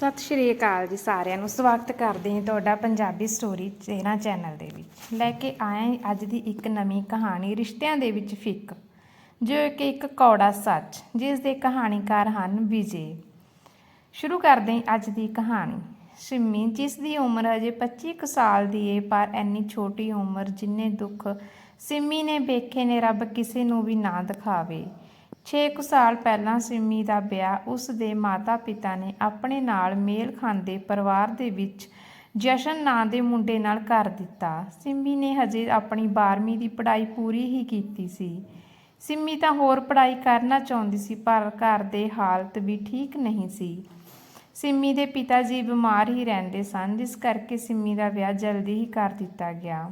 ਸਤਿ ਸ਼੍ਰੀ ਅਕਾਲ ਜੀ ਸਾਰਿਆਂ ਨੂੰ। ਸਵਾਗਤ ਕਰਦੇ ਹਾਂ ਤੁਹਾਡਾ ਪੰਜਾਬੀ ਸਟੋਰੀ ਚੇਨਾ ਚੈਨਲ ਦੇ ਵਿੱਚ। ਲੈ ਕੇ ਆਏ ਅੱਜ ਦੀ ਇੱਕ ਨਵੀਂ ਕਹਾਣੀ ਰਿਸ਼ਤਿਆਂ ਦੇ ਵਿੱਚ ਫਿੱਕ, ਜੋ ਕਿ ਇੱਕ ਕੌੜਾ ਸੱਚ, ਜਿਸ ਦੇ ਕਹਾਣੀਕਾਰ ਹਨ ਵਿਜੇ। ਸ਼ੁਰੂ ਕਰਦੇ ਹਾਂ ਅੱਜ ਦੀ ਕਹਾਣੀ। ਸਿੰਮੀ, ਜਿਸ ਦੀ ਉਮਰ ਅਜੇ 25 ਕੁ ਸਾਲ ਦੀ ਏ, ਪਰ ਇੰਨੀ ਛੋਟੀ ਉਮਰ ਜਿੰਨੇ ਦੁੱਖ ਸਿੰਮੀ ਨੇ ਵੇਖੇ ਨੇ, ਰੱਬ ਕਿਸੇ ਨੂੰ ਵੀ ਨਾ ਦਿਖਾਵੇ। 6 ਕੁ ਸਾਲ ਪਹਿਲਾਂ ਸਿੰਮੀ ਦਾ ਵਿਆਹ ਉਸ ਦੇ ਮਾਤਾ-ਪਿਤਾ ਨੇ ਆਪਣੇ ਨਾਲ ਮੇਲ ਖਾਂਦੇ ਪਰਿਵਾਰ ਦੇ ਵਿੱਚ ਜਸ਼ਨ ਨਾਂ ਦੇ ਮੁੰਡੇ ਨਾਲ ਕਰ ਦਿੱਤਾ। ਸਿੰਮੀ ਨੇ ਹਜੇ ਆਪਣੀ 12ਵੀਂ ਦੀ ਪੜ੍ਹਾਈ ਪੂਰੀ ਹੀ ਕੀਤੀ ਸੀ। ਸਿੰਮੀ ਤਾਂ ਹੋਰ ਪੜ੍ਹਾਈ ਕਰਨਾ ਚਾਹੁੰਦੀ ਸੀ, ਪਰ ਘਰ ਦੇ ਹਾਲਤ ਵੀ ਠੀਕ ਨਹੀਂ ਸੀ। ਸਿੰਮੀ ਦੇ ਪਿਤਾ ਜੀ ਬਿਮਾਰ ਹੀ ਰਹਿੰਦੇ ਸਨ, ਜਿਸ ਕਰਕੇ ਸਿੰਮੀ ਦਾ ਵਿਆਹ ਜਲਦੀ ਹੀ ਕਰ ਦਿੱਤਾ ਗਿਆ।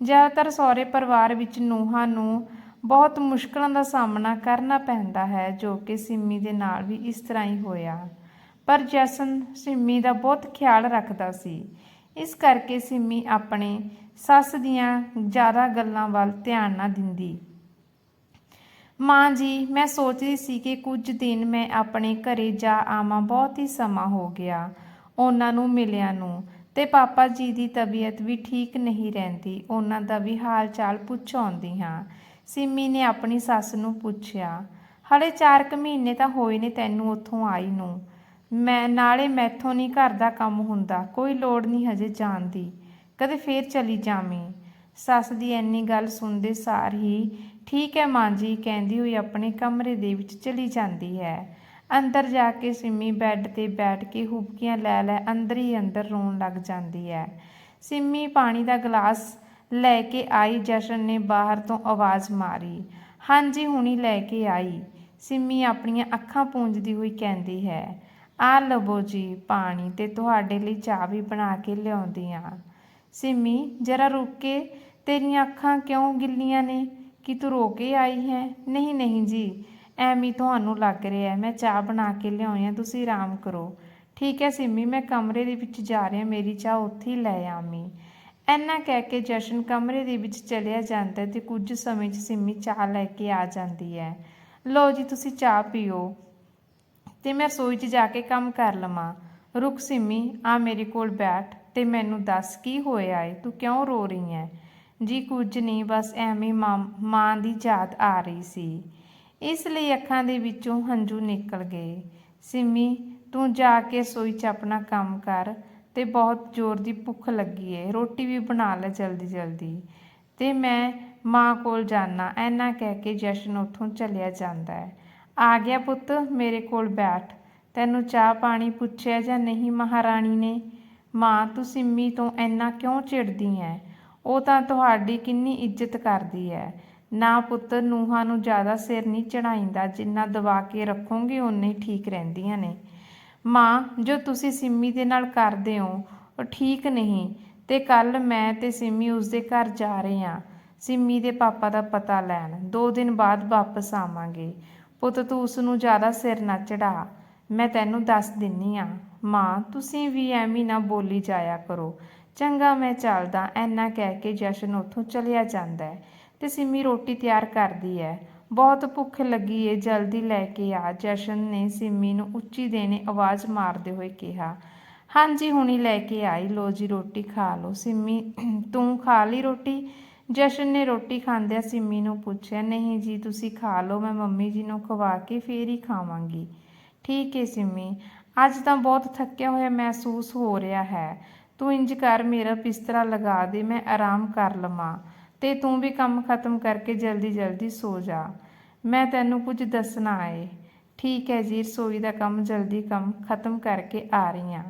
ਜ਼ਿਆਦਾਤਰ ਸਹੁਰੇ ਪਰਿਵਾਰ ਵਿੱਚ ਨੂਹਾਂ ਨੂੰ ਬਹੁਤ ਮੁਸ਼ਕਲਾਂ ਦਾ ਸਾਹਮਣਾ ਕਰਨਾ ਪੈਂਦਾ ਹੈ, ਜੋ ਕਿ ਸਿੰਮੀ ਦੇ ਨਾਲ ਵੀ ਇਸ ਤਰ੍ਹਾਂ ਹੀ ਹੋਇਆ। ਪਰ ਜਸਨ ਸਿੰਮੀ ਦਾ ਬਹੁਤ ਖਿਆਲ ਰੱਖਦਾ ਸੀ। ਇਸ ਕਰਕੇ ਸਿੰਮੀ ਆਪਣੇ ਸੱਸ ਦੀਆਂ ਜ਼ਿਆਦਾ ਗੱਲਾਂ ਵੱਲ ਧਿਆਨ ਨਾ ਦਿੰਦੀ। ਮਾਂ ਜੀ, ਮੈਂ ਸੋਚਦੀ ਸੀ ਕਿ ਕੁਝ ਦਿਨ ਮੈਂ ਆਪਣੇ ਘਰੇ ਜਾ ਆਵਾਂ, ਬਹੁਤ ਹੀ ਸਮਾਂ ਹੋ ਗਿਆ ਉਹਨਾਂ ਨੂੰ ਮਿਲਿਆਂ ਨੂੰ ਤੇ ਪਾਪਾ ਜੀ ਦੀ ਤਬੀਅਤ ਵੀ ਠੀਕ ਨਹੀਂ ਰਹਿੰਦੀ, ਉਹਨਾਂ ਦਾ ਵੀ ਹਾਲ ਚਾਲ ਪੁੱਛ ਆਉਂਦੀ ਹਾਂ। ਸਿੰਮੀ ਨੇ ਆਪਣੀ ਸੱਸ ਨੂੰ ਪੁੱਛਿਆ, ਹਲੇ 4 ਕੁ ਮਹੀਨੇ ਤਾਂ ਹੋਏ ਨੇ ਤੈਨੂੰ ਉੱਥੋਂ ਆਈ ਨੂੰ। ਮੈਂ, ਨਾਲੇ ਮੈਥੋਂ ਨਹੀਂ ਘਰ ਦਾ ਕੰਮ ਹੁੰਦਾ, ਕੋਈ ਲੋੜ ਨਹੀਂ ਹਜੇ ਜਾਣ ਦੀ। ਕਦੇ ਫੇਰ ਚਲੀ ਜਾਵੀਂ। ਸੱਸ ਦੀ ਐਨੀ ਗੱਲ ਸੁਣਦੇ ਸਾਰ ਹੀ, ਠੀਕ ਹੈ ਮਾਂ ਜੀ, ਕਹਿੰਦੀ ਹੋਈ ਆਪਣੇ ਕਮਰੇ ਦੇ ਵਿੱਚ ਚਲੀ ਜਾਂਦੀ ਹੈ। ਅੰਦਰ ਜਾ ਕੇ ਸਿੰਮੀ ਬੈੱਡ ਤੇ ਬੈਠ ਕੇ ਹੁਬਕੀਆਂ ਲੈ ਲੈ ਅੰਦਰ ਹੀ ਅੰਦਰ ਰੋਣ ਲੱਗ ਜਾਂਦੀ ਹੈ। ਸਿੰਮੀ ਪਾਣੀ ਦਾ ਗਲਾਸ ਲੈ ਕੇ ਆਈ। ਜਸ਼ਨ ਨੇ ਬਾਹਰ ਤੋਂ ਆਵਾਜ਼ ਮਾਰੀ, ਹਾਂਜੀ, ਹੁਣੀ ਲੈ ਕੇ ਆਈ। ਸਿੰਮੀ ਆਪਣੀਆਂ ਅੱਖਾਂ ਪੂੰਝਦੀ ਹੋਈ ਕਹਿੰਦੀ ਹੈ, ਆ ਲਵੋ ਜੀ ਪਾਣੀ ਤੇ ਤੁਹਾਡੇ ਲਈ ਚਾਹ ਵੀ ਬਣਾ ਕੇ ਲਿਆਉਂਦੀ ਆ। ਸਿੰਮੀ, ਜਰਾ ਰੁਕ ਕੇ, ਤੇਰੀਆਂ ਅੱਖਾਂ ਕਿਉਂ ਗਿੱਲੀਆਂ ਨੇ? ਕਿ ਤੂੰ ਰੋ ਕੇ ਆਈ ਹੈ? ਨਹੀਂ ਨਹੀਂ ਜੀ, ਐਵੇਂ ਤੁਹਾਨੂੰ ਲੱਗ ਰਿਹਾ ਮੈਂ ਚਾਹ ਬਣਾ ਕੇ ਲਿਆਉਣੀ ਆ, ਤੁਸੀਂ ਆਰਾਮ ਕਰੋ। ਠੀਕ ਹੈ ਸਿੰਮੀ, ਮੈਂ ਕਮਰੇ ਦੇ ਵਿੱਚ ਜਾ ਰਿਹਾ, ਮੇਰੀ ਚਾਹ ਉੱਥੇ ਹੀ ਲੈ ਆਵੀਂ। ਐਨਾ ਕਹਿ ਕੇ ਜਸ਼ਨ ਕਮਰੇ ਦੇ ਵਿੱਚ ਚਲਿਆ ਜਾਂਦਾ ਹੈ ਤੇ ਕੁਝ ਸਮੇਂ 'ਚ ਸਿੰਮੀ ਚਾਹ ਲੈ ਕੇ ਆ ਜਾਂਦੀ ਹੈ। ਲਓ ਜੀ, ਤੁਸੀਂ ਚਾਹ ਪੀਓ ਤੇ ਮੈਂ ਰਸੋਈ 'ਚ ਜਾ ਕੇ ਕੰਮ ਕਰ ਲਵਾਂ। ਰੁਕ ਸਿੰਮੀ, ਆ ਮੇਰੇ ਕੋਲ ਬੈਠ ਤੇ ਮੈਨੂੰ ਦੱਸ ਕੀ ਹੋਇਆ ਏ? ਤੂੰ ਕਿਉਂ ਰੋ ਰਹੀ ਹੈ? ਜੀ, ਕੁਝ ਨਹੀਂ, ਬਸ ਐਵੇਂ ਮਾਂ ਮਾਂ ਦੀ ਯਾਦ ਆ ਰਹੀ ਸੀ। ਇਸ ਲਈ ਅੱਖਾਂ ਦੇ ਵਿੱਚੋਂ ਹੰਝੂ ਨਿਕਲ ਗਏ। ਸਿੰਮੀ, ਤੂੰ ਜਾ ਕੇ ਰਸੋਈ 'ਚ ਆਪਣਾ ਕੰਮ ਕਰ। ਤੇ ਬਹੁਤ ਜ਼ੋਰ ਦੀ ਭੁੱਖ ਲੱਗੀ ਏ। ਰੋਟੀ ਵੀ ਬਣਾ ਲੈ ਜਲਦੀ ਜਲਦੀ। ਤੇ ਮੈਂ ਮਾਂ ਕੋਲ ਜਾਣਾ ਐਨਾ ਕਹਿ ਕੇ ਜਸ਼ਨ ਉੱਥੋਂ ਚਲਿਆ ਜਾਂਦਾ ਹੈ ਆ ਗਿਆ ਪੁੱਤ, ਮੇਰੇ ਕੋਲ ਬੈਠ। ਤੈਨੂੰ ਚਾਹ ਪਾਣੀ ਪੁੱਛਿਆ ਜਾਂ ਨਹੀਂ ਮਹਾਰਾਣੀ ਨੇ? ਮਾਂ ਤੂੰ ਸਿੰਮੀ ਤੋਂ ਐਨਾ ਕਿਉਂ ਚਿੜਦੀ ਐ ਉਹ ਤਾਂ ਤੁਹਾਡੀ ਕਿੰਨੀ ਇੱਜ਼ਤ ਕਰਦੀ ਐ ਨਾ ਪੁੱਤ, ਨੂੰਹਾਂ ਨੂੰ ਜ਼ਿਆਦਾ ਸਿਰ ਨਹੀਂ ਚੜਾਈਂਦਾ, ਜਿੰਨਾ ਦਬਾ ਕੇ ਰੱਖੋਗੇ, ਓਨੇ ਠੀਕ ਰਹਿੰਦੀਆਂ ਨੇ। ਮਾਂ, ਜੋ ਤੁਸੀਂ ਸਿੰਮੀ ਦੇ ਨਾਲ ਕਰਦੇ ਹੋ, ਉਹ ਠੀਕ ਨਹੀਂ। ਤੇ ਕੱਲ ਮੈਂ ਤੇ ਸਿੰਮੀ ਉਸਦੇ ਘਰ ਜਾ ਰਹੇ ਹਾਂ। ਸਿੰਮੀ ਦੇ ਪਾਪਾ ਦਾ ਪਤਾ ਲੈਣ। ਦੋ ਦਿਨ ਬਾਅਦ ਵਾਪਸ ਆਵਾਂਗੇ। ਪੁੱਤ, ਤੂੰ ਉਸ ਨੂੰ ਜ਼ਿਆਦਾ ਸਿਰ ਨਾ ਚੜਾ ਮੈਂ ਤੈਨੂੰ ਦੱਸ ਦਿੰਨੀ ਆ ਮਾਂ, ਤੁਸੀਂ ਵੀ ਐਵੇਂ ਨਾ ਬੋਲੀ ਜਾਇਆ ਕਰੋ। ਚੰਗਾ ਮੈਂ ਚੱਲਦਾ। ਐਨਾ ਕਹਿ ਕੇ ਜਸ਼ਨ ਉੱਥੋਂ ਚਲਿਆ ਜਾਂਦਾ ਹੈ। ਤੇ ਸਿੰਮੀ ਰੋਟੀ ਤਿਆਰ ਕਰਦੀ ਹੈ। ਬਹੁਤ ਭੁੱਖ ਲੱਗੀ ਏ, ਜਲਦੀ ਲੈ ਕੇ ਆ। ਜਸ਼ਨ ਨੇ ਸਿੰਮੀ ਨੂੰ ਉੱਚੀ ਦੇਣੇ ਆਵਾਜ਼ ਮਾਰਦੇ ਹੋਏ ਕਿਹਾ, ਹਾਂਜੀ, ਹੁਣੀ ਲੈ ਕੇ ਆਈ। ਲੋ ਜੀ, ਰੋਟੀ ਖਾ ਲਓ। ਸਿੰਮੀ, ਤੂੰ ਖਾ ਲਈ ਰੋਟੀ? ਜਸ਼ਨ ਨੇ ਰੋਟੀ ਖਾਂਦਿਆਂ ਸਿੰਮੀ ਨੂੰ ਪੁੱਛਿਆ, ਨਹੀਂ ਜੀ, ਤੁਸੀਂ ਖਾ ਲਓ, ਮੈਂ ਮੰਮੀ ਜੀ ਨੂੰ ਖਵਾ ਕੇ ਫੇਰ ਹੀ ਖਾਵਾਂਗੀ। ਠੀਕ ਏ ਸਿੰਮੀ, ਅੱਜ ਤਾਂ ਬਹੁਤ ਥੱਕਿਆ ਹੋਇਆ ਮਹਿਸੂਸ ਹੋ ਰਿਹਾ ਹੈ। ਤੂੰ ਇੰਜ ਕਰ, ਮੇਰਾ ਬਿਸਤਰਾ ਲਗਾ ਦੇ, ਮੈਂ ਆਰਾਮ ਕਰ ਲਵਾਂ। ਤੇ ਤੂੰ ਵੀ ਕੰਮ ਖਤਮ ਕਰਕੇ ਜਲਦੀ ਜਲਦੀ ਸੋ ਜਾ। ਮੈਂ ਤੈਨੂੰ ਕੁਝ ਦੱਸਣਾ ਏ। ਠੀਕ ਹੈ ਜੀ, ਰਸੋਈ ਦਾ ਕੰਮ ਜਲਦੀ ਕੰਮ ਖਤਮ ਕਰਕੇ ਆ ਰਹੀ ਹਾਂ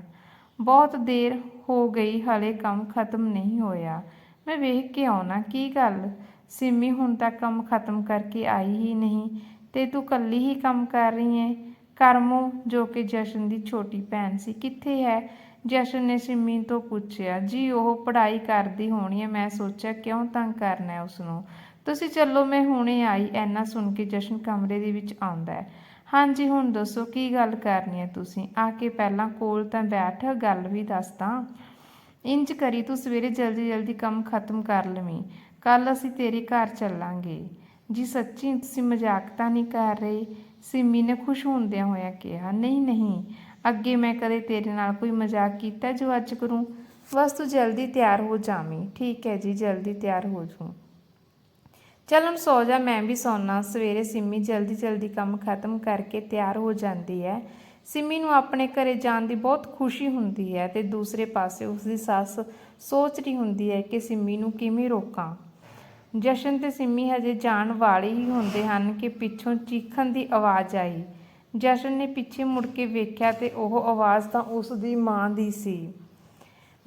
ਬਹੁਤ ਦੇਰ ਹੋ ਗਈ, ਹਲੇ ਕੰਮ ਖਤਮ ਨਹੀਂ ਹੋਇਆ। ਮੈਂ ਵੇਖ ਕੇ ਆਉਣਾ, ਕੀ ਗੱਲ? ਸਿੰਮੀ ਹੁਣ ਤੱਕ ਕੰਮ ਖਤਮ ਕਰਕੇ ਆਈ ਹੀ ਨਹੀਂ ਤੇ ਤੂੰ ਕੱਲੀ ਹੀ ਕੰਮ ਕਰ ਰਹੀ ਹੈ ਕਰਮੋ, ਜੋ ਕਿ ਜਸ਼ਨ ਦੀ ਛੋਟੀ ਭੈਣ ਸੀ, ਕਿੱਥੇ ਹੈ? ਜਸ਼ਨ ਨੇ ਸਿੰਮੀ ਤੋਂ ਪੁੱਛਿਆ, ਜੀ, ਉਹ ਪੜ੍ਹਾਈ ਕਰਦੀ ਹੋਣੀ ਹੈ, ਮੈਂ ਸੋਚਿਆ ਕਿਉਂ ਤੰਗ ਕਰਨਾ ਹੈ ਉਸ ਨੂੰ ਤੁਸੀਂ ਚੱਲੋ, ਮੈਂ ਹੁਣੇ ਆਈ, ਐਨਾ ਸੁਣ ਕੇ ਜਸ਼ਨ ਕਮਰੇ ਦੇ ਵਿੱਚ ਆਉਂਦਾ ਹੈ। ਹਾਂਜੀ, ਹੁਣ ਦੱਸੋ, ਕੀ ਗੱਲ ਕਰਨੀ ਹੈ ਤੁਸੀਂ? ਆ ਕੇ ਪਹਿਲਾਂ ਕੋਲ ਤਾਂ ਬੈਠ, ਗੱਲ ਵੀ ਦੱਸਦਾ ਇੰਜ ਕਰੀ, ਤੂੰ ਸਵੇਰੇ ਜਲਦੀ ਜਲਦੀ ਕੰਮ ਖਤਮ ਕਰ ਲਵੀਂ। ਕੱਲ ਅਸੀਂ ਤੇਰੇ ਘਰ ਚੱਲਾਂਗੇ। ਜੀ, ਸੱਚੀ, ਤੁਸੀਂ ਮਜ਼ਾਕ ਤਾਂ ਨਹੀਂ ਕਰ ਰਹੇ? ਸਿੰਮੀ ਨੇ ਖੁਸ਼ ਹੁੰਦਿਆਂ ਹੋਇਆ ਕਿਹਾ, ਨਹੀਂ ਨਹੀਂ ਅੱਗੇ ਮੈਂ ਕਦੇ ਤੇਰੇ ਨਾਲ ਕੋਈ ਮਜ਼ਾਕ ਕੀਤਾ ਜੋ ਅੱਜ ਕਰੂੰ? ਬਸ ਤੂੰ ਜਲਦੀ ਤਿਆਰ ਹੋ ਜਾਵੀਂ। ਠੀਕ ਹੈ ਜੀ, ਜਲਦੀ ਤਿਆਰ ਹੋ ਜੂ ਚੱਲ ਹੁਣ ਸੌ ਜਾ, ਮੈਂ ਵੀ ਸੌਣਾ ਸਵੇਰੇ ਸਿੰਮੀ ਜਲਦੀ ਜਲਦੀ ਕੰਮ ਖਤਮ ਕਰਕੇ ਤਿਆਰ ਹੋ ਜਾਂਦੀ ਹੈ। ਸਿੰਮੀ ਨੂੰ ਆਪਣੇ ਘਰੇ ਜਾਣ ਦੀ ਬਹੁਤ ਖੁਸ਼ੀ ਹੁੰਦੀ ਹੈ ਤੇ ਦੂਸਰੇ ਪਾਸੇ ਉਸਦੀ ਸੱਸ ਸੋਚ ਰਹੀ ਹੁੰਦੀ ਹੈ ਕਿ ਸਿੰਮੀ ਨੂੰ ਕਿਵੇਂ ਰੋਕਾਂ। ਜਸ਼ਨ ਤੇ ਸਿੰਮੀ ਹਜੇ ਜਾਣ ਵਾਲੇ ਹੀ ਹੁੰਦੇ ਹਨ ਕਿ ਪਿੱਛੋਂ ਚੀਖਣ ਦੀ ਆਵਾਜ਼ ਆਈ। ਜਸ਼ਨ ਨੇ ਪਿੱਛੇ ਮੁੜ ਕੇ ਵੇਖਿਆ ਤੇ ਉਹ ਆਵਾਜ਼ ਤਾਂ ਉਸ ਦੀ ਮਾਂ ਦੀ ਸੀ।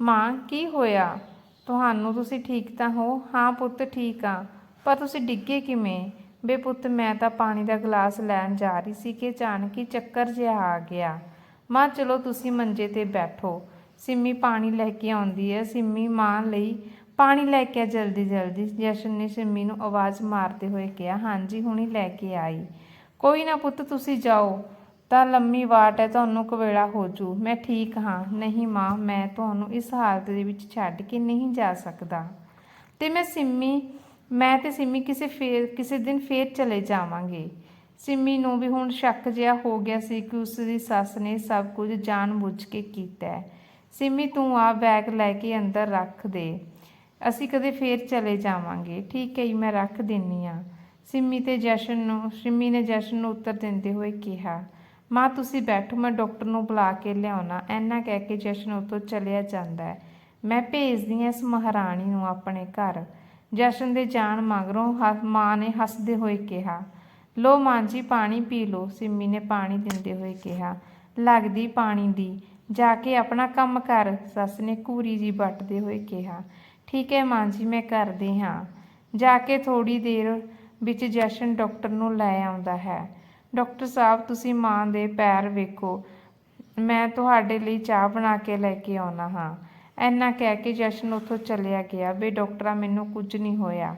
ਮਾਂ, ਕੀ ਹੋਇਆ? ਤੁਹਾਨੂੰ ਤੁਸੀਂ ਠੀਕ ਤਾਂ ਹੋ? ਹਾਂ ਪੁੱਤ, ਠੀਕ ਆ। ਪਰ ਤੁਸੀਂ ਡਿੱਗੇ ਕਿਵੇਂ? ਬੇ ਪੁੱਤ, ਮੈਂ ਤਾਂ ਪਾਣੀ ਦਾ ਗਲਾਸ ਲੈਣ ਜਾ ਰਹੀ ਸੀ ਕਿ ਅਚਾਨਕ ਹੀ ਚੱਕਰ ਜਿਹਾ ਆ ਗਿਆ। ਮਾਂ, ਚਲੋ ਤੁਸੀਂ ਮੰਜੇ ਤੇ ਬੈਠੋ। ਸਿੰਮੀ ਪਾਣੀ ਲੈ ਕੇ ਆਉਂਦੀ ਹੈ। ਸਿੰਮੀ, ਮਾਂ ਲਈ ਪਾਣੀ ਲੈ ਕੇ ਆ ਜਲਦੀ ਜਲਦੀ ਜਸ਼ਨ ਨੇ ਸਿੰਮੀ ਨੂੰ ਆਵਾਜ਼ ਮਾਰਦੇ ਹੋਏ ਕਿਹਾ, ਹਾਂਜੀ, ਹੁਣੀ ਲੈ ਕੇ ਆਈ। ਕੋਈ ਨਾ ਪੁੱਤ ਤੁਸੀਂ ਜਾਓ। ਤਾਂ ਲੰਮੀ ਵਾਟ ਹੈ, ਤੁਹਾਨੂੰ ਕਵੇਲਾ ਹੋ ਜੂ। ਮੈਂ ਠੀਕ ਹਾਂ। ਨਹੀਂ ਮਾਂ, ਮੈਂ ਤੁਹਾਨੂੰ ਇਸ ਹਾਲਤ ਦੇ ਵਿੱਚ ਛੱਡ ਕੇ ਨਹੀਂ ਜਾ ਸਕਦਾ। ਤੇ ਮੈਂ ਸਿੰਮੀ, ਮੈਂ ਤੇ ਸਿੰਮੀ ਕਿਸੇ ਫੇਰ, ਕਿਸੇ ਦਿਨ ਫੇਰ ਚਲੇ ਜਾਵਾਂਗੇ। ਸਿੰਮੀ ਨੂੰ ਵੀ ਹੁਣ ਸ਼ੱਕ ਜਿਹਾ ਹੋ ਗਿਆ ਸੀ ਕਿ ਉਸ ਦੀ ਸੱਸ ਨੇ ਸਭ ਕੁਝ ਜਾਣਬੁੱਝ ਕੇ ਕੀਤਾ ਹੈ। ਸਿੰਮੀ, ਤੂੰ ਆ ਬੈਗ ਲੈ ਕੇ ਅੰਦਰ ਰੱਖ ਦੇ। ਅਸੀਂ ਕਦੇ ਫੇਰ ਚਲੇ ਜਾਵਾਂਗੇ। ਠੀਕ ਹੈ ਜੀ, ਮੈਂ ਰੱਖ ਦਿੰਨੀ ਆ ਸਿੰਮੀ ਤੇ ਜਸ਼ਨ ਨੂੰ, ਸਿੰਮੀ ਨੇ ਜਸ਼ਨ ਨੂੰ ਉੱਤਰ ਦਿੰਦੇ ਹੋਏ ਕਿਹਾ, ਮਾਂ, ਤੁਸੀਂ ਬੈਠੋ, ਮੈਂ ਡਾਕਟਰ ਨੂੰ ਬੁਲਾ ਕੇ ਲਿਆਉਣਾ। ਐਨਾ ਕਹਿ ਕੇ ਜਸ਼ਨ ਉੱਥੋਂ ਚਲਿਆ ਜਾਂਦਾ ਹੈ। ਮੈਂ ਭੇਜਦੀ ਹਾਂ ਇਸ ਮਹਾਰਾਣੀ ਨੂੰ ਆਪਣੇ ਘਰ। ਜਸ਼ਨ ਦੇ ਜਾਣ ਮਗਰੋਂ ਹ- ਮਾਂ ਨੇ ਹੱਸਦੇ ਹੋਏ ਕਿਹਾ ਲੋ ਮਾਂ ਜੀ, ਪਾਣੀ ਪੀ ਲੋ ਸਿੰਮੀ ਨੇ ਪਾਣੀ ਦਿੰਦੇ ਹੋਏ ਕਿਹਾ, ਲੱਗਦੀ ਪਾਣੀ ਦੀ। ਜਾ ਕੇ ਆਪਣਾ ਕੰਮ ਕਰ। ਸੱਸ ਨੇ ਘੂਰੀ ਜੀ ਵੱਟਦੇ ਹੋਏ ਕਿਹਾ, ਠੀਕ ਹੈ ਮਾਂ ਜੀ, ਮੈਂ ਕਰਦੀ ਹਾਂ। ਜਾ ਕੇ ਥੋੜੀ ਦੇਰ ਵਿੱਚ ਜਸ਼ਨ ਡਾਕਟਰ ਨੂੰ ਲੈ ਆਉਂਦਾ ਹੈ। ਡਾਕਟਰ ਸਾਹਿਬ, ਤੁਸੀਂ ਮਾਂ ਦੇ ਪੈਰ ਵੇਖੋ। ਮੈਂ ਤੁਹਾਡੇ ਲਈ ਚਾਹ ਬਣਾ ਕੇ ਲੈ ਕੇ ਆਉਣਾ ਹਾਂ। ਐਨਾ ਕਹਿ ਕੇ ਜਸ਼ਨ ਉੱਥੋਂ ਚਲਿਆ ਗਿਆ। ਵੀ ਡਾਕਟਰਾ, ਮੈਨੂੰ ਕੁਝ ਨਹੀਂ ਹੋਇਆ।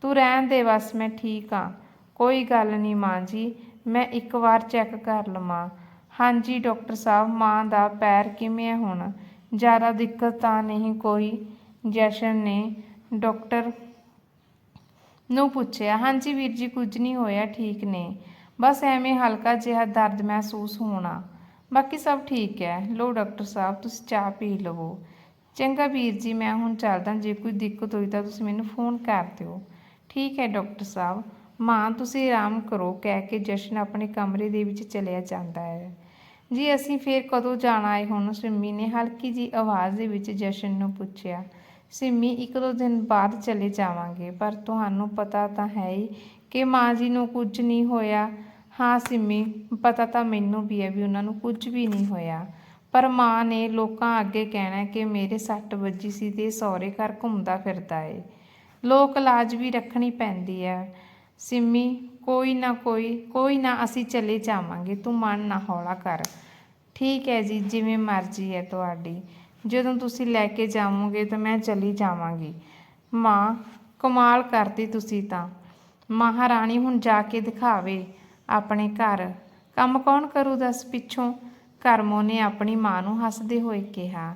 ਤੂੰ ਰਹਿਣ ਦੇ, ਬਸ ਮੈਂ ਠੀਕ ਹਾਂ। ਕੋਈ ਗੱਲ ਨਹੀਂ ਮਾਂ ਜੀ, ਮੈਂ ਇੱਕ ਵਾਰ ਚੈੱਕ ਕਰ ਲਵਾਂ। ਹਾਂਜੀ ਡਾਕਟਰ ਸਾਹਿਬ, ਮਾਂ ਦਾ ਪੈਰ ਕਿਵੇਂ ਹੈ ਹੁਣ? ਜ਼ਿਆਦਾ ਦਿੱਕਤ ਤਾਂ ਨਹੀਂ ਕੋਈ? ਜਸ਼ਨ ਨੇ ਡਾਕਟਰ ਨੂੰ ਪੁੱਛਿਆ, ਹਾਂਜੀ ਵੀਰ ਜੀ, ਕੁਝ ਨਹੀਂ ਹੋਇਆ, ਠੀਕ ਨੇ। ਬਸ ਐਵੇਂ ਹਲਕਾ ਜਿਹਾ ਦਰਦ ਮਹਿਸੂਸ ਹੋਣਾ। ਬਾਕੀ ਸਭ ਠੀਕ ਹੈ। ਲੋ ਡਾਕਟਰ ਸਾਹਿਬ, ਤੁਸੀਂ ਚਾਹ ਪੀ ਲਵੋ। ਚੰਗਾ ਵੀਰ ਜੀ, ਮੈਂ ਹੁਣ ਚੱਲਦਾ। ਜੇ ਕੋਈ ਦਿੱਕਤ ਹੋਈ ਤਾਂ ਤੁਸੀਂ ਮੈਨੂੰ ਫੋਨ ਕਰ ਦਿਓ। ਠੀਕ ਹੈ ਡਾਕਟਰ ਸਾਹਿਬ। ਮਾਂ, ਤੁਸੀਂ ਆਰਾਮ ਕਰੋ। ਕਹਿ ਕੇ ਜਸ਼ਨ ਆਪਣੇ ਕਮਰੇ ਦੇ ਵਿੱਚ ਚਲਿਆ ਜਾਂਦਾ ਹੈ। ਜੀ, ਅਸੀਂ ਫੇਰ ਕਦੋਂ ਜਾਣਾ ਹੈ? ਹੁਣ ਸਿੰਮੀ ਨੇ ਹਲਕੀ ਜੀ ਆਵਾਜ਼ ਦੇ ਵਿੱਚ ਜਸ਼ਨ ਨੂੰ ਪੁੱਛਿਆ। ਸਿੰਮੀ, ਇੱਕ ਦੋ ਦਿਨ ਬਾਅਦ ਚਲੇ ਜਾਵਾਂਗੇ, ਪਰ ਤੁਹਾਨੂੰ ਪਤਾ ਤਾਂ ਹੈ ਹੀ ਕਿ ਮਾਂ ਜੀ ਨੂੰ ਕੁਝ ਨਹੀਂ ਹੋਇਆ। ਹਾਂ ਸਿੰਮੀ, ਪਤਾ ਤਾਂ ਮੈਨੂੰ ਵੀ ਹੈ ਵੀ ਉਹਨਾਂ ਨੂੰ ਕੁਝ ਵੀ ਨਹੀਂ ਹੋਇਆ। ਪਰ ਮਾਂ ਨੇ ਲੋਕਾਂ ਅੱਗੇ ਕਹਿਣਾ ਕਿ ਮੇਰੇ ਸੱਟ ਵੱਜੀ ਸੀ ਤੇ ਸਹੁਰੇ ਘਰ ਘੁੰਮਦਾ ਫਿਰਦਾ ਏ। ਲੋਕ ਲਾਜ ਵੀ ਰੱਖਣੀ ਪੈਂਦੀ ਹੈ। ਸਿੰਮੀ, ਕੋਈ ਨਾ ਕੋਈ ਕੋਈ ਨਾ ਅਸੀਂ ਚਲੇ ਜਾਵਾਂਗੇ, ਤੂੰ ਮਨ ਨਾ ਹੌਲਾ ਕਰ। ਠੀਕ ਹੈ ਜੀ, ਜਿਵੇਂ ਮਰਜ਼ੀ ਹੈ ਤੁਹਾਡੀ। ਜਦੋਂ ਤੁਸੀਂ ਲੈ ਕੇ ਜਾਵੋਗੇ ਤਾਂ ਮੈਂ ਚਲੀ ਜਾਵਾਂਗੀ। ਮਾਂ, ਕਮਾਲ ਕਰਦੀ ਤੁਸੀਂ ਤਾਂ। ਮਹਾਰਾਣੀ ਹੁਣ ਜਾ ਕੇ ਦਿਖਾਵੇ ਆਪਣੇ ਘਰ। ਕੰਮ ਕੌਣ ਕਰੂ ਦੱਸ ਪਿੱਛੋਂ? ਕਰਮੋ ਨੇ ਆਪਣੀ ਮਾਂ ਨੂੰ ਹੱਸਦੇ ਹੋਏ ਕਿਹਾ।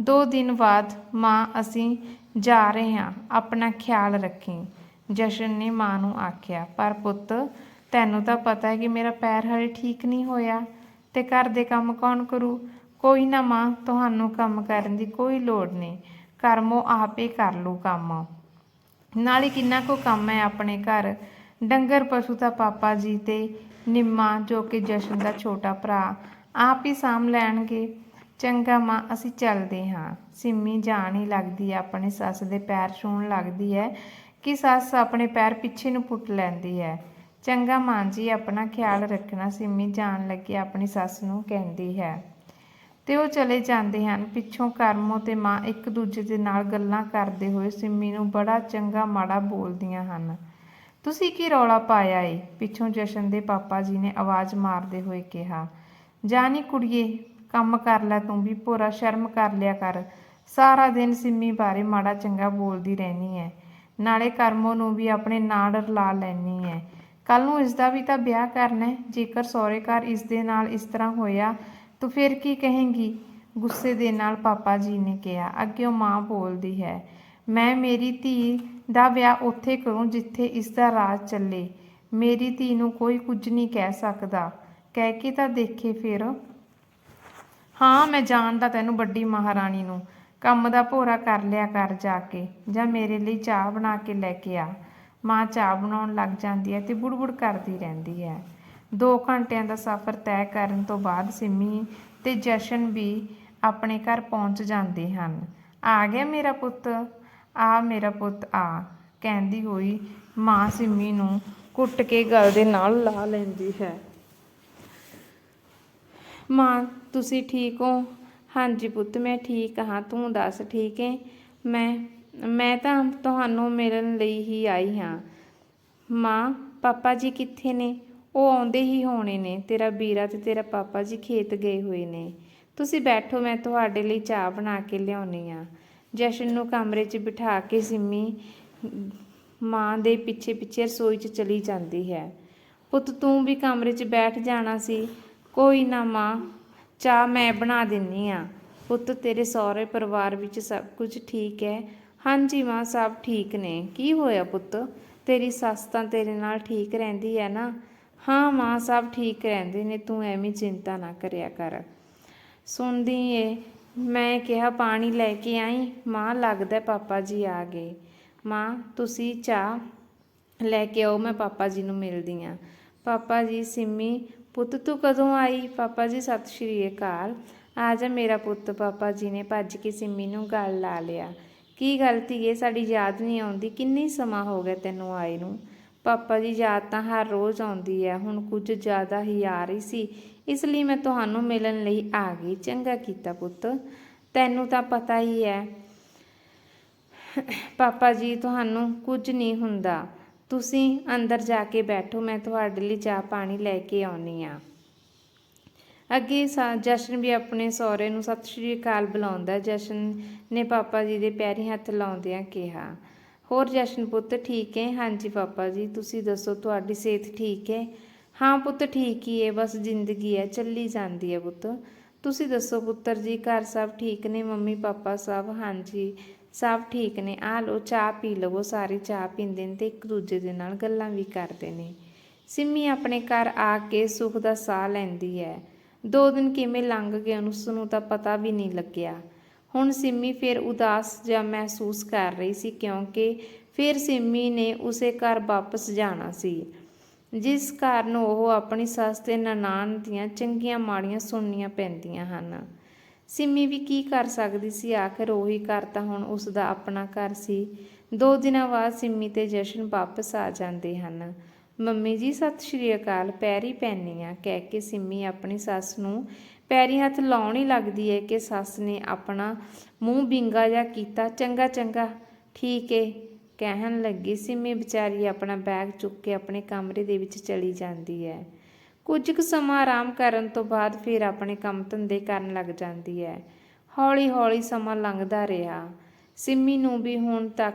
ਦੋ ਦਿਨ ਬਾਅਦ ਮਾਂ, ਅਸੀਂ ਜਾ ਰਹੇ ਹਾਂ, ਆਪਣਾ ਖਿਆਲ ਰੱਖੀ। ਜਸ਼ਨ ਨੇ ਮਾਂ ਨੂੰ ਆਖਿਆ, ਪਰ ਪੁੱਤ, ਤੈਨੂੰ ਤਾਂ ਪਤਾ ਹੈ ਕਿ ਮੇਰਾ ਪੈਰ ਹਲੇ ਠੀਕ ਨਹੀਂ ਹੋਇਆ ਤੇ ਘਰ ਦੇ ਕੰਮ ਕੌਣ ਕਰੂ? ਕੋਈ ਨਾ ਮਾਂ, ਤੁਹਾਨੂੰ ਕੰਮ ਕਰਨ ਦੀ ਕੋਈ ਲੋੜ ਨਹੀਂ। ਕਰਮੋ ਆਪੇ ਕਰ ਲੂ ਕੰਮ। ਨਾਲੇ ਕਿੰਨਾ ਕੋ ਕੰਮ ਹੈ ਆਪਣੇ ਘਰ। ਡੰਗਰ, ਪਸ਼ੂ ਤਾਂ ਪਾਪਾ ਜੀ ਤੇ ਨਿੰਮਾ, ਜੋ ਕਿ ਜਸ਼ਨ ਦਾ ਛੋਟਾ ਭਰਾ, ਆਪ ਹੀ ਸਾਂਭ ਲੈਣਗੇ। ਚੰਗਾ ਮਾਂ, ਅਸੀਂ ਚੱਲਦੇ ਹਾਂ। ਸਿੰਮੀ ਜਾਣ ਹੀ ਲੱਗਦੀ ਹੈ, ਆਪਣੇ ਸੱਸ ਦੇ ਪੈਰ ਛੂਹਣ ਲੱਗਦੀ ਹੈ ਕਿ ਸੱਸ ਆਪਣੇ ਪੈਰ ਪਿੱਛੇ ਨੂੰ ਪੁੱਟ ਲੈਂਦੀ ਹੈ। ਚੰਗਾ ਮਾਂ ਜੀ, ਆਪਣਾ ਖਿਆਲ ਰੱਖਣਾ, ਸਿੰਮੀ ਜਾਣ ਲੱਗੇ ਆਪਣੀ ਸੱਸ ਨੂੰ ਕਹਿੰਦੀ ਹੈ। ਤੇ ਉਹ ਚਲੇ ਜਾਂਦੇ ਹਨ। ਪਿੱਛੋਂ ਕਰਮੋ ਤੇ ਮਾਂ ਇੱਕ ਦੂਜੇ ਦੇ ਨਾਲ ਗੱਲਾਂ ਕਰਦੇ ਹੋਏ ਸਿੰਮੀ ਨੂੰ ਬੜਾ ਚੰਗਾ ਮਾੜਾ ਬੋਲਦੀਆਂ ਹਨ। ਤੁਸੀਂ ਕੀ ਰੌਲਾ ਪਾਇਆ ਏ? ਪਿੱਛੋਂ ਜਸ਼ਨ ਦੇ ਪਾਪਾ ਜੀ ਨੇ ਆਵਾਜ਼ ਮਾਰਦੇ ਹੋਏ ਕਿਹਾ। ਜਾਨੀ ਕੁੜੀਏ, ਕੰਮ ਕਰ ਲੈ ਤੂੰ ਵੀ ਪੂਰਾ ਸ਼ਰਮ ਕਰ ਲਿਆ ਕਰ। ਸਾਰਾ ਦਿਨ ਸਿੰਮੀ ਬਾਰੇ ਮਾੜਾ ਚੰਗਾ ਬੋਲਦੀ ਰਹਿਣੀ ਹੈ ਨਾਲੇ ਕਰਮੋ ਨੂੰ ਵੀ ਆਪਣੇ ਨਾਲ ਰਲਾ ਲੈਣੀ ਹੈ ਕੱਲ ਨੂੰ ਇਸ ਦਾ ਵੀ ਤਾਂ ਵਿਆਹ ਕਰਨਾ ਜੇਕਰ ਸਹੁਰੇ ਘਰ ਇਸ ਦੇ ਨਾਲ ਇਸ ਤਰ੍ਹਾਂ ਹੋਇਆ ਤੂੰ ਫਿਰ ਕੀ ਕਹੇਂਗੀ? ਗੁੱਸੇ ਦੇ ਨਾਲ ਪਾਪਾ ਜੀ ਨੇ ਕਿਹਾ। ਅੱਗੇ ਉਹ ਮਾਂ ਬੋਲਦੀ ਹੈ, ਮੈਂ ਮੇਰੀ ਧੀ ਦਾ ਵਿਆਹ ਉੱਥੇ ਕਰੂੰ ਜਿੱਥੇ ਇਸ ਦਾ ਰਾਜ ਚੱਲੇ। ਮੇਰੀ ਧੀ ਨੂੰ ਕੋਈ ਕੁਝ ਨਹੀਂ ਕਹਿ ਸਕਦਾ। ਕਹਿ ਕੇ ਤਾਂ ਦੇਖੇ ਫਿਰ। ਹਾਂ, ਮੈਂ ਜਾਣਦਾ ਤੈਨੂੰ ਵੱਡੀ ਮਹਾਰਾਣੀ ਨੂੰ। ਕੰਮ ਦਾ ਭੋਰਾ ਕਰ ਲਿਆ ਕਰ ਜਾ ਕੇ, ਜਾਂ ਮੇਰੇ ਲਈ ਚਾਹ ਬਣਾ ਕੇ ਲੈ ਕੇ ਆ। ਮਾਂ ਚਾਹ ਬਣਾਉਣ ਲੱਗ ਜਾਂਦੀ ਹੈ ਤੇ ਬੁੜਬੁੜ ਕਰਦੀ ਰਹਿੰਦੀ ਹੈ। 2 ਘੰਟਿਆਂ ਦਾ ਸਫ਼ਰ ਤੈਅ ਕਰਨ ਤੋਂ ਬਾਅਦ ਸਿੰਮੀ ਤੇ ਜਸ਼ਨ ਵੀ ਆਪਣੇ ਘਰ ਪਹੁੰਚ ਜਾਂਦੇ ਹਨ। ਆ ਗਿਆ ਮੇਰਾ ਪੁੱਤ, ਆ ਮੇਰਾ ਪੁੱਤ, ਆ, ਕਹਿੰਦੀ ਹੋਈ ਮਾਂ ਸਿੰਮੀ ਨੂੰ ਕੁੱਟ ਕੇ ਗਲ ਦੇ ਨਾਲ ਲਾ ਲੈਂਦੀ ਹੈ। ਮਾਂ, ਤੁਸੀਂ ਠੀਕ ਹੋ? ਹਾਂਜੀ ਪੁੱਤ, ਮੈਂ ਠੀਕ ਹਾਂ, ਤੂੰ ਦੱਸ ਠੀਕ ਹੈ ਮੈਂ ਮੈਂ ਤਾਂ ਤੁਹਾਨੂੰ ਮਿਲਣ ਲਈ ਹੀ ਆਈ ਹਾਂ। ਮਾਂ, ਪਾਪਾ ਜੀ ਕਿੱਥੇ ਨੇ? ਉਹ ਆਉਂਦੇ ਹੀ ਹੋਣੇ ਨੇ। ਤੇਰਾ ਵੀਰਾ ਤੇ ਤੇਰਾ ਪਾਪਾ ਜੀ ਖੇਤ ਗਏ ਹੋਏ ਨੇ। ਤੁਸੀਂ ਬੈਠੋ, ਮੈਂ ਤੁਹਾਡੇ ਲਈ ਚਾਹ ਬਣਾ ਕੇ ਲਿਆਉਣੀ ਆ। ਜਸ਼ਨ ਨੂੰ ਕਮਰੇ 'ਚ ਬਿਠਾ ਕੇ ਸਿੰਮੀ ਮਾਂ ਦੇ ਪਿੱਛੇ ਪਿੱਛੇ ਰਸੋਈ 'ਚ ਚਲੀ ਜਾਂਦੀ ਹੈ। ਪੁੱਤ, ਤੂੰ ਵੀ ਕਮਰੇ 'ਚ ਬੈਠ ਜਾਣਾ ਸੀ। ਕੋਈ ਨਾ ਮਾਂ, ਚਾਹ ਮੈਂ ਬਣਾ ਦਿੰਨੀ ਆ। ਪੁੱਤ, ਤੇਰੇ ਸਹੁਰੇ ਪਰਿਵਾਰ ਵਿੱਚ ਸਭ ਕੁਝ ਠੀਕ ਹੈ? ਹਾਂਜੀ ਮਾਂ, ਸਭ ਠੀਕ ਨੇ। ਕੀ ਹੋਇਆ ਪੁੱਤ? ਤੇਰੀ ਸੱਸ ਤਾਂ ਤੇਰੇ ਨਾਲ ਠੀਕ ਰਹਿੰਦੀ ਹੈ ਨਾ? ਹਾਂ ਮਾਂ ਸਭ ਠੀਕ ਰਹਿੰਦੇ ਨੇ, ਤੂੰ ਐਵੇਂ ਚਿੰਤਾ ਨਾ ਕਰਿਆ ਕਰ। ਸੁਣਦੀ ਏ, ਮੈਂ ਕਿਹਾ ਪਾਣੀ ਲੈ ਕੇ ਆਈ, ਮਾਂ ਲੱਗਦਾ ਪਾਪਾ ਜੀ ਆ ਗਏ। ਮਾਂ, ਤੁਸੀਂ ਚਾਹ ਲੈ ਕੇ ਆਓ, ਮੈਂ ਪਾਪਾ ਜੀ ਨੂੰ ਮਿਲਦੀ ਆ। ਪਾਪਾ ਜੀ, ਸਿੰਮੀ, ਪੁੱਤ ਤੂੰ ਕਦੋਂ ਆਈ? ਪਾਪਾ ਜੀ, ਸਤਿ ਸ਼੍ਰੀ ਅਕਾਲ। ਆ ਜਾ ਮੇਰਾ ਪੁੱਤ, ਪਾਪਾ ਜੀ ਨੇ ਭੱਜ ਕੇ ਸਿੰਮੀ ਨੂੰ ਗੱਲ ਲਾ ਲਿਆ। ਕੀ ਗਲਤੀ ਏ ਸਾਡੀ ਯਾਦ ਨਹੀਂ ਆਉਂਦੀ, ਕਿੰਨੀ ਸਮਾਂ ਹੋ ਗਿਆ ਤੈਨੂੰ ਆਏ ਨੂੰ? ਪਾਪਾ ਜੀ ਯਾਦ ਤਾਂ ਹਰ ਰੋਜ਼ ਆਉਂਦੀ ਹੈ, ਹੁਣ ਕੁਝ ਜ਼ਿਆਦਾ ਹੀ ਆ ਰਹੀ ਸੀ, ਇਸ ਲਈ ਮੈਂ ਤੁਹਾਨੂੰ ਮਿਲਣ ਲਈ ਆ ਗਈ। ਚੰਗਾ ਕੀਤਾ ਪੁੱਤ, ਤੈਨੂੰ ਤਾਂ ਪਤਾ ਹੀ ਹੈ। ਪਾਪਾ ਜੀ, ਤੁਹਾਨੂੰ ਕੁਝ ਨਹੀਂ ਹੁੰਦਾ। ਤੁਸੀਂ ਅੰਦਰ ਜਾ ਕੇ ਬੈਠੋ, ਮੈਂ ਤੁਹਾਡੇ ਲਈ ਚਾਹ ਪਾਣੀ ਲੈ ਕੇ ਆਉਣੀ ਆ ਅੱਗੇ ਜਸ਼ਨ ਵੀ ਆਪਣੇ ਸਹੁਰੇ ਨੂੰ ਸਤਿ ਸ਼੍ਰੀ ਅਕਾਲ ਬੁਲਾਉਂਦਾ ਜਸ਼ਨ ਨੇ ਪਾਪਾ ਜੀ ਦੇ ਪੈਰੀ ਹੱਥ ਲਾਉਂਦਿਆਂ ਕਿਹਾ ਹੋਰ ਜਸ਼ਨ ਪੁੱਤ ਠੀਕ ਹੈ? ਹਾਂਜੀ ਪਾਪਾ ਜੀ, ਤੁਸੀਂ ਦੱਸੋ ਤੁਹਾਡੀ ਸਿਹਤ ਠੀਕ ਹੈ? ਹਾਂ ਪੁੱਤ ਠੀਕ ਹੀ ਹੈ, ਬਸ ਜ਼ਿੰਦਗੀ ਹੈ, ਚੱਲੀ ਜਾਂਦੀ ਹੈ ਪੁੱਤ। ਤੁਸੀਂ ਦੱਸੋ ਪੁੱਤਰ ਜੀ, ਘਰ ਸਭ ਠੀਕ ਨੇ? ਮੰਮੀ, ਪਾਪਾ ਸਭ? ਹਾਂਜੀ, ਸਭ ਠੀਕ ਨੇ। ਆ ਲੋ ਚਾਹ ਪੀ ਲਵੋ, ਸਾਰੇ ਚਾਹ ਪੀਂਦੇ ਨੇ ਤੇ ਇੱਕ ਦੂਜੇ ਦੇ ਨਾਲ ਗੱਲਾਂ ਵੀ ਕਰਦੇ ਨੇ। ਸਿੰਮੀ ਆਪਣੇ ਘਰ ਆ ਕੇ ਸੁੱਖ ਦਾ ਸਾਹ ਲੈਂਦੀ ਹੈ। ਦੋ ਦਿਨ ਕਿਵੇਂ ਲੰਘ ਗਏ ਉਸ ਨੂੰ ਤਾਂ ਪਤਾ ਵੀ ਨਹੀਂ ਲੱਗਿਆ। ਹੁਣ ਸਿੰਮੀ ਫਿਰ ਉਦਾਸ ਜਿਹਾ ਮਹਿਸੂਸ ਕਰ ਰਹੀ ਸੀ ਕਿਉਂਕਿ ਫਿਰ ਸਿੰਮੀ ਨੇ ਉਸੇ ਘਰ ਵਾਪਸ ਜਾਣਾ ਸੀ। ਜਿਸ ਕਾਰਨ ਉਹ ਆਪਣੀ ਸੱਸ ਤੇ ਨਨਾਣ ਦੀਆਂ ਚੰਗੀਆਂ ਮਾੜੀਆਂ ਸੁਣਨੀਆਂ ਪੈਂਦੀਆਂ ਹਨ। ਸਿੰਮੀ ਵੀ ਕੀ ਕਰ ਸਕਦੀ ਸੀ? ਆਖਰ ਉਹੀ ਘਰ ਤਾਂ ਹੁਣ ਉਸ ਦਾ ਆਪਣਾ ਘਰ ਸੀ। ਦੋ ਦਿਨਾਂ ਬਾਅਦ ਸਿੰਮੀ ਤੇ ਜਸ਼ਨ ਵਾਪਸ ਆ ਜਾਂਦੇ ਹਨ। ਮੰਮੀ ਜੀ, ਸਤਿ ਸ਼੍ਰੀ ਅਕਾਲ। ਪੈਰੀ ਪੈਣੀ ਆ ਕਹਿ ਕੇ ਸਿੰਮੀ ਆਪਣੀ ਸੱਸ ਨੂੰ ਪੈਰੀ ਹੱਥ ਲਾਉਣ ਹੀ ਲੱਗਦੀ ਹੈ ਕਿ ਸੱਸ ਨੇ ਆਪਣਾ ਮੂੰਹ ਬਿੰਗਾ ਜਿਹਾ ਕੀਤਾ, ਚੰਗਾ ਚੰਗਾ, ਠੀਕ ਏ। ਕਹਿਣ ਲੱਗੀ ਸਿੰਮੀ, ਵਿਚਾਰੀ ਆਪਣਾ ਬੈਗ ਚੁੱਕ ਕੇ ਆਪਣੇ ਕਮਰੇ ਦੇ ਵਿੱਚ ਚਲੀ ਜਾਂਦੀ ਹੈ ਕੁਝ ਕੁ ਸਮਾਂ ਆਰਾਮ ਕਰਨ ਤੋਂ ਬਾਅਦ ਫਿਰ ਆਪਣੇ ਕੰਮ ਧੰਦੇ ਕਰਨ ਲੱਗ ਜਾਂਦੀ ਹੈ ਹੌਲੀ ਹੌਲੀ ਸਮਾਂ ਲੰਘਦਾ ਰਿਹਾ। ਸਿੰਮੀ ਨੂੰ ਵੀ ਹੁਣ ਤੱਕ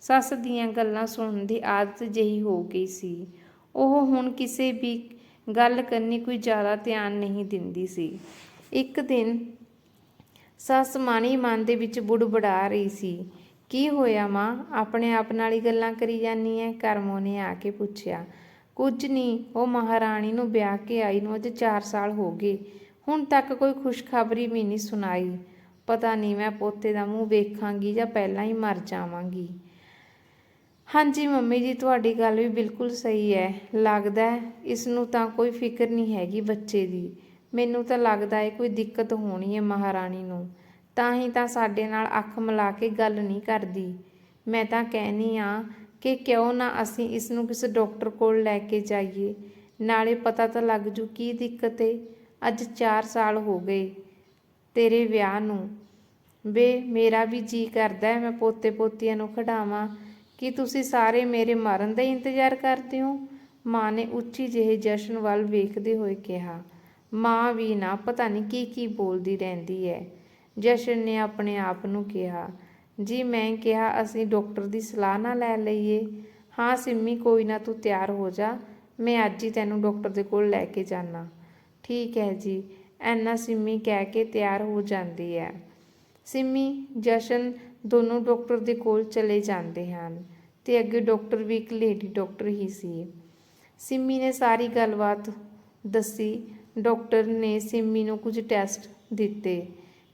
ਸੱਸ ਦੀਆਂ ਗੱਲਾਂ ਸੁਣਨ ਦੀ ਆਦਤ ਜਿਹੀ ਹੋ ਗਈ ਸੀ। ਉਹ ਹੁਣ ਕਿਸੇ ਵੀ ਗੱਲ ਕਰਨੀ ਕੋਈ ਜ਼ਿਆਦਾ ਧਿਆਨ ਨਹੀਂ ਦਿੰਦੀ ਸੀ। ਇੱਕ ਦਿਨ ਸੱਸ ਮਾਣੀ ਮਨ ਦੇ ਵਿੱਚ ਬੁੜਬੁੜਾ ਰਹੀ ਸੀ। ਕੀ ਹੋਇਆ ਮਾਂ? ਆਪਣੇ ਆਪ ਨਾਲ ਹੀ ਗੱਲਾਂ ਕਰੀ ਜਾਨੀ ਐ? ਕਰਮੋ ਨੇ ਆ ਕੇ ਪੁੱਛਿਆ। ਕੁਝ ਨਹੀਂ, ਉਹ ਮਹਾਰਾਣੀ ਨੂੰ ਵਿਆਹ ਕੇ ਆਈ ਨੂੰ ਅਜੇ 4 ਸਾਲ ਹੋ ਗਏ। ਹੁਣ ਤੱਕ ਕੋਈ ਖੁਸ਼ਖਬਰੀ ਵੀ ਨਹੀਂ ਸੁਣਾਈ। ਪਤਾ ਨਹੀਂ ਮੈਂ ਪੋਤੇ ਦਾ ਮੂੰਹ ਵੇਖਾਂਗੀ ਜਾਂ ਪਹਿਲਾਂ ਹੀ ਮਰ ਜਾਵਾਂਗੀ। ਹਾਂਜੀ ਮੰਮੀ ਜੀ, ਤੁਹਾਡੀ ਗੱਲ ਵੀ ਬਿਲਕੁਲ ਸਹੀ ਹੈ। ਲੱਗਦਾ ਇਸ ਨੂੰ ਤਾਂ ਕੋਈ ਫਿਕਰ ਨਹੀਂ ਹੈਗੀ ਬੱਚੇ ਦੀ। ਮੈਨੂੰ ਤਾਂ ਲੱਗਦਾ ਹੈ ਕੋਈ ਦਿੱਕਤ ਹੋਣੀ ਹੈ ਮਹਾਰਾਣੀ ਨੂੰ। ਤਾਂ ਹੀ ਤਾਂ ਸਾਡੇ ਨਾਲ ਅੱਖ ਮਿਲਾ ਕੇ ਗੱਲ ਨਹੀਂ ਕਰਦੀ। ਮੈਂ ਤਾਂ ਕਹਿਨੀ ਆ ਕਿ ਕਿਉਂ ਨਾ ਅਸੀਂ ਇਸ ਨੂੰ ਕਿਸੇ ਡਾਕਟਰ ਕੋਲ ਲੈ ਕੇ ਜਾਈਏ। ਨਾਲੇ ਪਤਾ ਤਾਂ ਲੱਗ ਜੂ ਕੀ ਦਿੱਕਤ ਏ। ਅੱਜ 4 ਸਾਲ ਹੋ ਗਏ ਤੇਰੇ ਵਿਆਹ ਨੂੰ। ਵੇ, ਮੇਰਾ ਵੀ ਜੀ ਕਰਦਾ ਮੈਂ ਪੋਤੇ ਪੋਤੀਆਂ ਨੂੰ ਖਿਡਾਵਾਂ। ਕੀ ਤੁਸੀਂ ਸਾਰੇ ਮੇਰੇ ਮਰਨ ਦਾ ਇੰਤਜ਼ਾਰ ਕਰਦੇ ਹੋ? ਮਾਂ ਨੇ ਉੱਚੀ ਜਿਹੇ ਜਸ਼ਨ ਵੱਲ ਵੇਖਦੇ ਹੋਏ ਕਿਹਾ, ਮਾਂ ਵੀ ਨਾ, ਪਤਾ ਨਹੀਂ ਕੀ ਕੀ ਬੋਲਦੀ ਰਹਿੰਦੀ ਹੈ ਜਸ਼ਨ ਨੇ ਆਪਣੇ ਆਪ ਨੂੰ ਕਿਹਾ, ਜੀ ਮੈਂ ਕਿਹਾ ਅਸੀਂ ਡਾਕਟਰ ਦੀ ਸਲਾਹ ਨਾ ਲੈ ਲਈਏ। ਹਾਂ ਸਿੰਮੀ, ਕੋਈ ਨਾ ਤੂੰ ਤਿਆਰ ਹੋ ਜਾ, ਮੈਂ ਅੱਜ ਹੀ ਤੈਨੂੰ ਡਾਕਟਰ ਦੇ ਕੋਲ ਲੈ ਕੇ ਜਾਣਾ ਠੀਕ ਹੈ ਜੀ, ਐਨਾ ਸਿੰਮੀ ਕਹਿ ਕੇ ਤਿਆਰ ਹੋ ਜਾਂਦੀ ਹੈ ਸਿੰਮੀ, ਜਸ਼ਨ ਦੋਨੋਂ ਡਾਕਟਰ ਦੇ ਕੋਲ ਚਲੇ ਜਾਂਦੇ ਹਨ ਤੇ ਅੱਗੇ ਡਾਕਟਰ ਵੀ ਇੱਕ ਲੇਡੀ ਡਾਕਟਰ ਹੀ ਸੀ। ਸਿੰਮੀ ਨੇ ਸਾਰੀ ਗੱਲਬਾਤ ਦੱਸੀ। ਡਾਕਟਰ ਨੇ ਸਿੰਮੀ ਨੂੰ ਕੁਝ ਟੈਸਟ ਦਿੱਤੇ।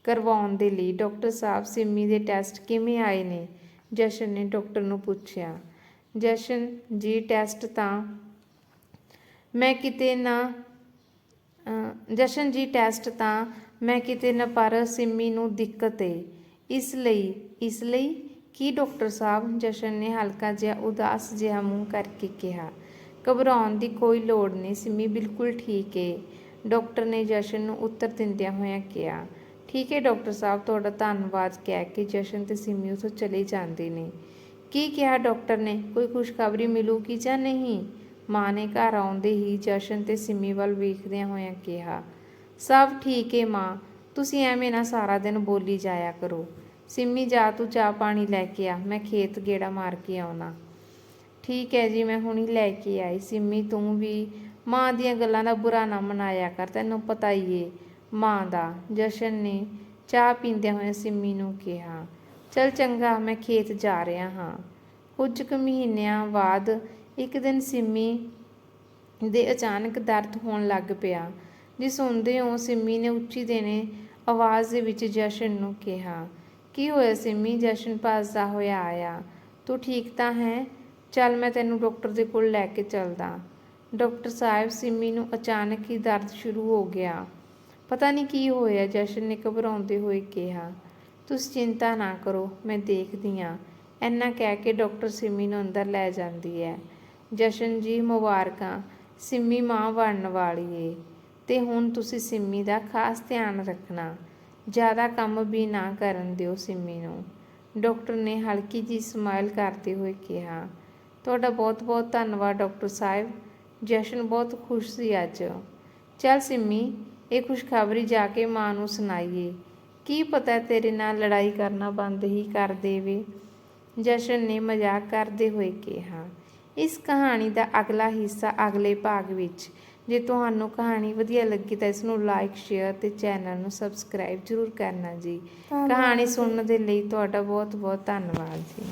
ਕਰਵਾਉਣ ਦੇ ਲਈ ਡਾਕਟਰ ਸਾਹਿਬ ਸਿੰਮੀ ਦੇ ਟੈਸਟ ਕਿਵੇਂ ਆਏ ਨੇ? ਜਸ਼ਨ ਨੇ ਡਾਕਟਰ ਨੂੰ ਪੁੱਛਿਆ। ਜਸ਼ਨ, ਜੀ ਟੈਸਟ ਤਾਂ ਮੈਂ ਕਿਤੇ ਨਾ ਜਸ਼ਨ ਜੀ ਟੈਸਟ ਤਾਂ ਮੈਂ ਕਿਤੇ ਨਾ ਪਰ ਸਿੰਮੀ ਨੂੰ ਦਿੱਕਤ ਏ। ਇਸ ਲਈ ਇਸ ਲਈ ਕੀ ਡਾਕਟਰ ਸਾਹਿਬ ਜਸ਼ਨ ਨੇ ਹਲਕਾ ਜਿਹਾ ਉਦਾਸ ਜਿਹਾ ਮੂੰਹ ਕਰਕੇ ਕਿਹਾ। ਘਬਰਾਉਣ ਦੀ ਕੋਈ ਲੋੜ ਨਹੀਂ, ਸਿੰਮੀ ਬਿਲਕੁਲ ਠੀਕ ਏ। ਡਾਕਟਰ ਨੇ ਜਸ਼ਨ ਨੂੰ ਉੱਤਰ ਦਿੰਦਿਆਂ ਹੋਇਆਂ ਕਿਹਾ, ਠੀਕ ਹੈ ਡਾਕਟਰ ਸਾਹਿਬ, ਤੁਹਾਡਾ ਧੰਨਵਾਦ ਕਹਿ ਕੇ ਜਸ਼ਨ ਤੇ ਸਿੰਮੀ ਉੱਥੋਂ ਚਲੇ ਜਾਂਦੇ ਨੇ। ਕੀ ਕਿਹਾ ਡਾਕਟਰ ਨੇ? ਕੋਈ ਖੁਸ਼ਖਬਰੀ ਮਿਲੂਗੀ ਜਾਂ ਨਹੀਂ? ਮਾਂ ਨੇ ਘਰ ਆਉਂਦੇ ਹੀ ਜਸ਼ਨ ਤੇ ਸਿੰਮੀ ਵੱਲ ਵੇਖਦਿਆਂ ਹੋਇਆਂ ਕਿਹਾ ਸਭ ਠੀਕ ਏ ਮਾਂ, ਤੁਸੀਂ ਐਵੇਂ ਨਾ ਸਾਰਾ ਦਿਨ ਬੋਲੀ ਜਾਇਆ ਕਰੋ। ਸਿੰਮੀ, ਜਾ ਤੂੰ ਚਾਹ ਪਾਣੀ ਲੈ ਕੇ ਆ, ਮੈਂ ਖੇਤ ਗੇੜਾ ਮਾਰ ਕੇ ਆਉਣਾ। ਠੀਕ ਹੈ ਜੀ, ਮੈਂ ਹੁਣੀ ਲੈ ਕੇ ਆਈ। ਸਿੰਮੀ, ਤੂੰ ਵੀ ਮਾਂ ਦੀਆਂ ਗੱਲਾਂ ਦਾ ਬੁਰਾ ਨਾ ਮਨਾਇਆ ਕਰ, ਤੈਨੂੰ ਪਤਾ ਹੀ ਏ, ਮਾਂ ਦਾ। ਜਸ਼ਨ ਨੇ ਚਾਹ ਪੀਂਦਿਆਂ ਹੋਇਆਂ ਸਿੰਮੀ ਨੂੰ ਕਿਹਾ, ਚਲ ਚੰਗਾ, ਮੈਂ ਖੇਤ ਜਾ ਰਿਹਾ ਹਾਂ। ਕੁਝ ਕੁ ਮਹੀਨਿਆਂ ਬਾਅਦ ਇੱਕ ਦਿਨ ਸਿੰਮੀ ਦੇ ਅਚਾਨਕ ਦਰਦ ਹੋਣ ਲੱਗ ਪਿਆ। ਜੀ ਸੁਣਦੇ ਹੋ ਸਿੰਮੀ ਨੇ ਉੱਚੀ ਦੇਣੇ ਆਵਾਜ਼ ਦੇ ਵਿੱਚ ਜਸ਼ਨ ਨੂੰ ਕਿਹਾ, ਕੀ ਹੋਇਆ ਸਿੰਮੀ? ਜਸ਼ਨ ਭੱਜਦਾ ਹੋਇਆ ਆਇਆ। ਤੂੰ ਠੀਕ ਤਾਂ ਹੈ? ਚੱਲ ਮੈਂ ਤੈਨੂੰ ਡਾਕਟਰ ਦੇ ਕੋਲ ਲੈ ਕੇ ਚੱਲਦਾ। ਡਾਕਟਰ ਸਾਹਿਬ ਸਿੰਮੀ ਨੂੰ ਅਚਾਨਕ ਹੀ ਦਰਦ ਸ਼ੁਰੂ ਹੋ ਗਿਆ। ਪਤਾ ਨਹੀਂ ਕੀ ਹੋਇਆ, ਜਸ਼ਨ ਨੇ ਘਬਰਾਉਂਦੇ ਹੋਏ ਕਿਹਾ, ਤੁਸੀਂ ਚਿੰਤਾ ਨਾ ਕਰੋ, ਮੈਂ ਦੇਖਦੀ ਹਾਂ। ਇੰਨਾ ਕਹਿ ਕੇ ਡਾਕਟਰ ਸਿੰਮੀ ਨੂੰ ਅੰਦਰ ਲੈ ਜਾਂਦੀ ਹੈ। ਜਸ਼ਨ ਜੀ ਮੁਬਾਰਕਾਂ। ਸਿੰਮੀ ਮਾਂ ਬਣਨ ਵਾਲੀ ਏ। ਤੇ ਹੁਣ ਤੁਸੀਂ ਸਿੰਮੀ ਦਾ ਖਾਸ ਧਿਆਨ ਰੱਖਣਾ। ਜ਼ਿਆਦਾ ਕੰਮ ਵੀ ਨਾ ਕਰਨ ਦਿਓ ਸਿੰਮੀ ਨੂੰ। ਡਾਕਟਰ ਨੇ ਹਲਕੀ ਜੀ ਸਮਾਈਲ ਕਰਦੇ ਹੋਏ ਕਿਹਾ, ਤੁਹਾਡਾ ਬਹੁਤ-ਬਹੁਤ ਧੰਨਵਾਦ ਡਾਕਟਰ ਸਾਹਿਬ। ਜਸ਼ਨ ਬਹੁਤ ਖੁਸ਼ ਸੀ ਅੱਜ। ਚੱਲ ਸਿੰਮੀ, ਇਹ ਖੁਸ਼ਖਬਰੀ ਜਾ ਕੇ ਮਾਂ ਨੂੰ ਸੁਣਾਈਏ। ਕੀ ਪਤਾ ਤੇਰੇ ਨਾਲ ਲੜਾਈ ਕਰਨਾ ਬੰਦ ਹੀ ਕਰ ਦੇਵੇ? ਜਸ਼ਨ ਨੇ ਮਜ਼ਾਕ ਕਰਦੇ ਹੋਏ ਕਿਹਾ, ਇਸ ਕਹਾਣੀ ਦਾ ਅਗਲਾ ਹਿੱਸਾ ਅਗਲੇ ਭਾਗ ਵਿੱਚ ਜੇ ਤੁਹਾਨੂੰ ਕਹਾਣੀ ਵਧੀਆ ਲੱਗੀ ਤਾਂ ਇਸ ਨੂੰ ਲਾਈਕ ਸ਼ੇਅਰ ਤੇ ਚੈਨਲ ਨੂੰ ਸਬਸਕ੍ਰਾਈਬ ਜ਼ਰੂਰ ਕਰਨਾ ਜੀ। ਕਹਾਣੀ ਸੁਣਨ ਦੇ ਲਈ ਤੁਹਾਡਾ ਬਹੁਤ ਬਹੁਤ ਧੰਨਵਾਦ ਜੀ।